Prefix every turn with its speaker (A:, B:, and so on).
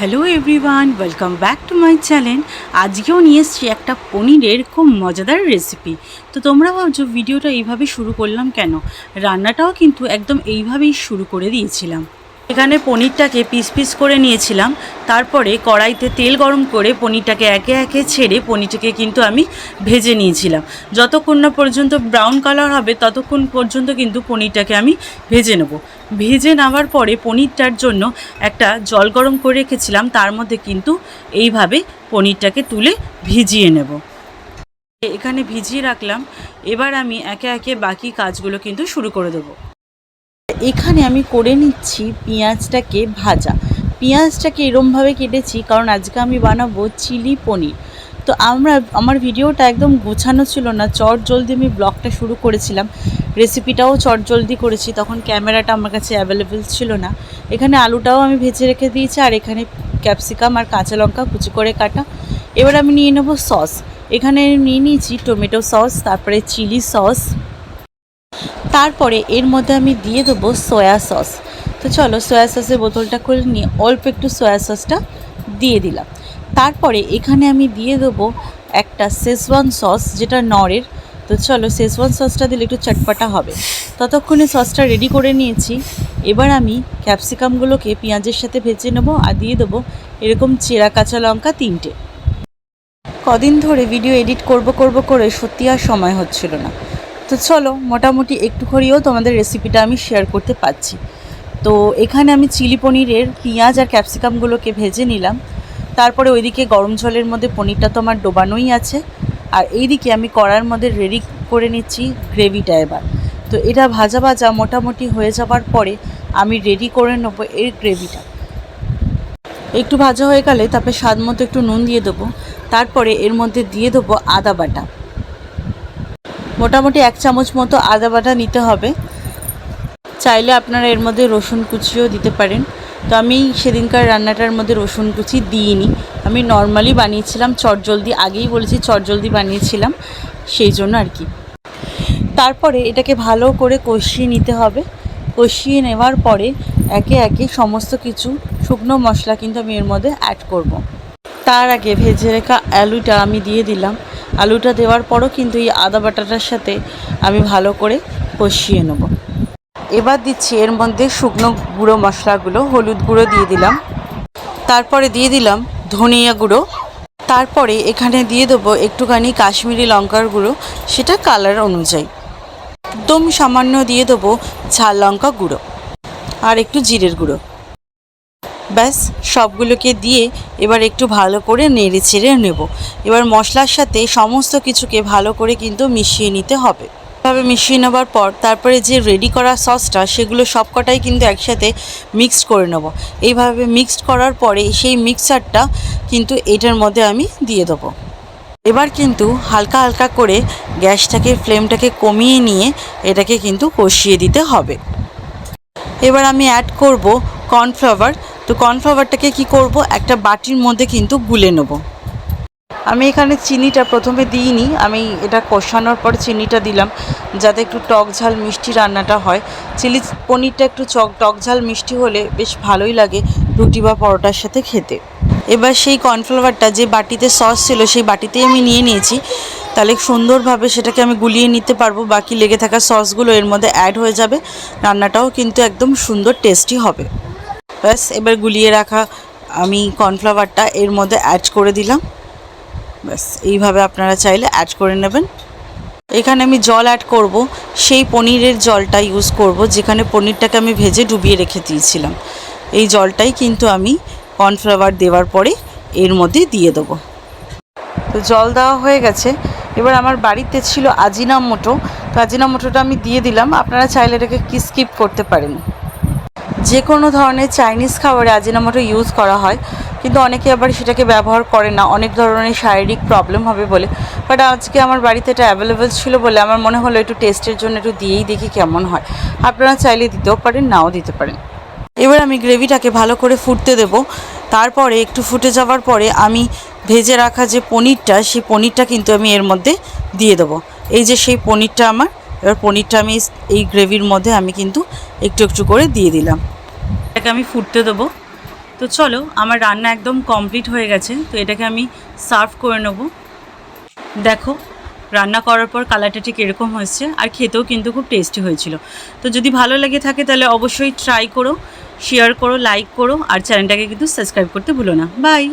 A: Hello everyone, welcome back to my channel. আজকেও নিয়ে এসছি একটা পনিরের খুব মজাদার রেসিপি। তো তোমরা ভাবছ, ভিডিওটা এইভাবে শুরু করলাম কেন? রান্নাটাও কিন্তু একদম এইভাবেই শুরু করে দিয়েছিলাম। এখানে পনিরটাকে পিস পিস করে নিয়েছিলাম। তারপরে কড়াইতে তেল গরম করে পনিরটাকে একে একে ছেড়ে পনিরটাকে কিন্তু আমি ভেজে নিয়েছিলাম। যতক্ষণ না পর্যন্ত ব্রাউন কালার হবে, ততক্ষণ পর্যন্ত কিন্তু পনিরটাকে আমি ভেজে নেব। ভেজে নেওয়ার পরে পনিরটার জন্য একটা জল গরম করে রেখেছিলাম। তার মধ্যে কিন্তু এইভাবে পনিরটাকে তুলে ভিজিয়ে নেব। এখানে ভিজিয়ে রাখলাম। এবার আমি একে একে বাকি কাজগুলো কিন্তু শুরু করে দেবো। এখানে আমি করে নিচ্ছি পেঁয়াজটাকে ভাজা। পেঁয়াজটাকে এরমভাবে কেটেছি, কারণ আজকে আমি বানাবো চিলি পনির। তো আমরা, আমার ভিডিওটা একদম গোছানো ছিল না, চট জলদি আমি ব্লগটা শুরু করেছিলাম। রেসিপিটাও চট জলদি করেছি, তখন ক্যামেরাটা আমার কাছে অ্যাভেলেবেল ছিল না। এখানে আলুটাও আমি ভেজে রেখে দিয়েছি, আর এখানে ক্যাপসিকাম আর কাঁচা লঙ্কা কুচি করে কাটা। এবার আমি নিয়ে নেব সস। এখানে নিয়ে নিয়েছি টমেটো সস, তারপরে চিলি সস তারপরে এর মধ্যে আমি দিয়ে দেবো সয়া সস তো চলো সয়া সসের বোতলটা করে নিয়ে অল্প একটু সয়া সসটা দিয়ে দিলাম। তারপরে এখানে আমি দিয়ে দেবো একটা শেজওয়ান সস যেটা নরের তো চলো শেজওয়ান সসটা দিলে একটু চটপাটা হবে। ততক্ষণে সসটা রেডি করে নিয়েছি। এবার আমি ক্যাপসিকামগুলোকে পেঁয়াজের সাথে ভেজে নেব আর দিয়ে দেবো এরকম চেরা কাঁচা লঙ্কা তিনটে। কদিন ধরে ভিডিও এডিট করব করব করে সত্যি আর সময় হচ্ছিল না। তো চলো, মোটামুটি একটু করেও তোমাদের রেসিপিটা আমি শেয়ার করতে পারছি। তো এখানে আমি চিলি পনিরের পেঁয়াজ আর ক্যাপসিকামগুলোকে ভেজে নিলাম। তারপরে ওইদিকে গরম জলের মধ্যে পনিরটা তো আমার ডোবানোই আছে। আর এইদিকে আমি কড়ার মধ্যে রেডি করে নিচ্ছি গ্রেভিটা এবার। তো এটা ভাজা ভাজা মোটামুটি হয়ে যাওয়ার পরে আমি রেডি করে নেব এর গ্রেভিটা একটু ভাজা হয়ে গেলে তারপরে স্বাদ মতো একটু নুন দিয়ে দেবো। তারপরে এর মধ্যে দিয়ে দেবো আদা বাটা। মোটামুটি এক চামচ মতো আদা বাটা নিতে হবে। চাইলে আপনারা এর মধ্যে রসুন কুচিও দিতে পারেন। তো আমি সেদিনকার রান্নাটার মধ্যে রসুন কুচি দিইনি। আমি নর্মালি বানিয়েছিলাম, চটজলদি আগেই বলেছি চটজলদি বানিয়েছিলাম, সেই জন্য আর কি। তারপরে এটাকে ভালো করে কষিয়ে নিতে হবে। কষিয়ে নেওয়ার পরে একে একে সমস্ত কিছু শুকনো মশলা কিন্তু আমি এর মধ্যে অ্যাড করব। তার আগে ভেজে রেখা আলুটা আমি দিয়ে দিলাম। আলুটা দেওয়ার পরও কিন্তু এই আদা বাটাটার সাথে আমি ভালো করে কষিয়ে নেব। এবার দিচ্ছি এর মধ্যে শুকনো গুঁড়ো মশলাগুলো, হলুদ গুঁড়ো দিয়ে দিলাম। তারপরে দিয়ে দিলাম ধনিয়া গুঁড়ো। তারপরে এখানে দিয়ে দেবো একটুখানি কাশ্মীরি লঙ্কার গুঁড়ো, সেটা কালার অনুযায়ী। একদম সামান্য দিয়ে দেবো ঝাল লঙ্কা গুঁড়ো আর একটু জিরের গুঁড়ো। ব্যাস, সবগুলোকে দিয়ে এবার একটু ভালো করে নেড়ে ছেড়ে নেব। এবার মশলার সাথে সমস্ত কিছুকে ভালো করে কিন্তু মিশিয়ে নিতে হবে। এভাবে মিশিয়ে নেবার পর তারপরে যে রেডি করা সসটা সেগুলো সবকটাই কিন্তু একসাথে মিক্সড করে নেব। এইভাবে মিক্সড করার পরে সেই মিক্সারটা কিন্তু এটার মধ্যে আমি দিয়ে দেবো। এবার কিন্তু হালকা হালকা করে গ্যাসটাকে ফ্লেমটাকে কমিয়ে নিয়ে এটাকে কিন্তু কষিয়ে দিতে হবে। এবার আমি অ্যাড করব কর্নফ্লাওয়ার তো কর্নফ্লাওয়ারটাকে কি করব? একটা বাটির মধ্যে কিন্তু গুলে নেব। আমি এখানে চিনিটা প্রথমে দিইনি। আমি এটা কষানোর পর চিনিটা দিলাম, যাতে একটু টক ঝাল মিষ্টি রান্নাটা হয়। চিলি পনিরটা একটু চক, টক ঝাল মিষ্টি হলে বেশ ভালোই লাগে রুটি বা পরোটার সাথে খেতে। এবার সেই কর্নফ্লাওয়ারটা যে বাটিতে সস ছিল সেই বাটিতেই আমি নিয়ে নিয়েছি। তাহলে সুন্দরভাবে সেটাকে আমি গুলিয়ে নিতে পারব। বাকি লেগে থাকা সসগুলো এর মধ্যে অ্যাড হয়ে যাবে। রান্নাটাও কিন্তু একদম সুন্দর টেস্টি হবে। ব্যাস, এবার গুলিয়ে রাখা আমি কর্নফ্লাওয়ারটা এর মধ্যে অ্যাড করে দিলাম। ব্যাস, এইভাবে আপনারা চাইলে অ্যাড করে নেবেন। এখানে আমি জল অ্যাড করব। সেই পনিরের জলটা ইউজ করব, যেখানে পনিরটাকে আমি ভেজে ডুবিয়ে রেখে দিয়েছিলাম। এই জলটাই কিন্তু আমি কর্নফ্লাওয়ার দেওয়ার পরে এর মধ্যে দিয়ে দেবো। তো জল দেওয়া হয়ে গেছে। এবার আমার বাড়িতে ছিল আজিনা মোটো। তো আজিনা মোটোটা আমি দিয়ে দিলাম। আপনারা চাইলে এটাকে কি স্কিপ করতে পারেন। যে কোনো ধরনের চাইনিজ খাবারে আজিনামোটো ইউজ করা হয়। কিন্তু অনেকে আবার সেটাকে ব্যবহার করে না। অনেক ধরনের শারীরিক প্রবলেম হবে বলে। বাট আজকে আমার বাড়িতে এটা অ্যাভেলেবেল ছিল বলে আমার মনে হলো একটু টেস্টের জন্য একটু দিয়েই দেখি কেমন হয়। আপনারা চাইলে দিতেও পারেন, নাও দিতে পারেন। এবার আমি গ্রেভিটাকে ভালো করে ফুটতে দেব। তারপরে একটু ফুটে যাওয়ার পরে আমি ভেজে রাখা যে পনিরটা, সেই পনিরটা কিন্তু আমি এর মধ্যে দিয়ে দেবো। এই যে সেই পনিরটা আমার, এবার পনিরটা আমি এই গ্রেভির মধ্যে আমি কিন্তু একটু একটু করে দিয়ে দিলাম। এটাকে আমি ফুটতে দেবো। তো চলো, আমার রান্না একদম কমপ্লিট হয়ে গেছে, তো এটাকে আমি সার্ভ করে নেব। দেখো, রান্না করার পর কালারটা ঠিক এরকম হয়েছে, আর খেতেও কিন্তু খুব টেস্টি হয়েছিল। তো যদি ভালো লেগে থাকে, তাহলে অবশ্যই ট্রাই করো শেয়ার করো লাইক করো, আর চ্যানেলটাকে কিন্তু সাবস্ক্রাইব করতে ভুলো না। বাই